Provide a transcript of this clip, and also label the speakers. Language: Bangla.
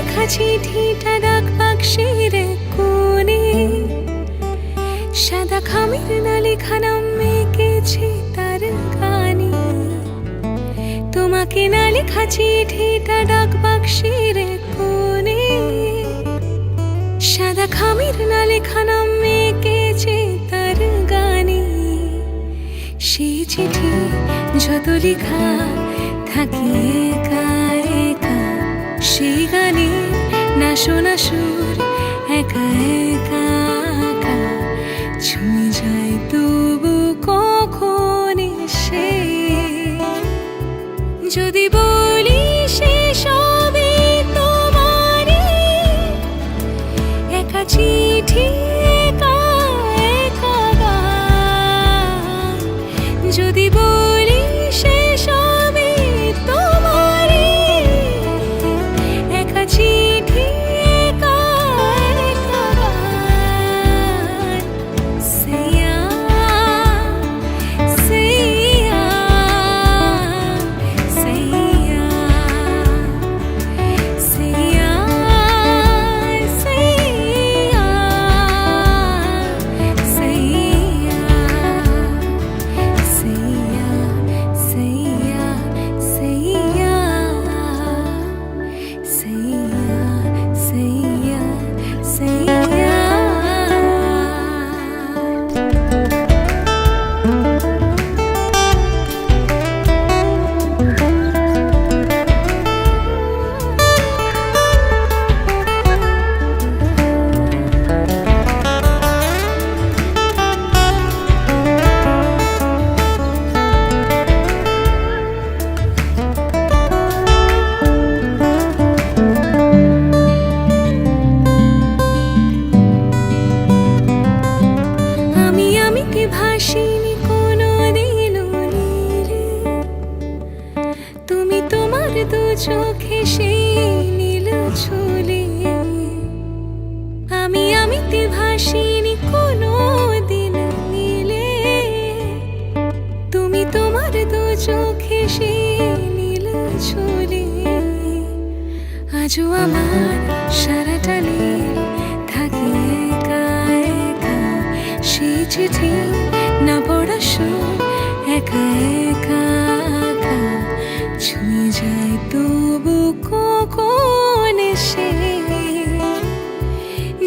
Speaker 1: লেখা চিঠিটা ডাক বাক্সের কোণে। সাদা খামের না লেখা নাম মেকেছে তার গানে তোমাকে না লেখা চিঠিটা ডাক বাক্সের কোণে। সাদা খামের না লেখা নাম মেকেছে তার গানে। সেই চিঠি যত লেখা থাকে একা সেই গানে না শোনা সুর একা একা চোখে সেই নীল ছুলে আমি আমিতে ভাসিনি কোনো দিন নীলে তুমি তোমার দু চোখে সেই নীল ছুলে আজও আমার সারাটা নীল থাকে সেই চিঠি না পড়া একা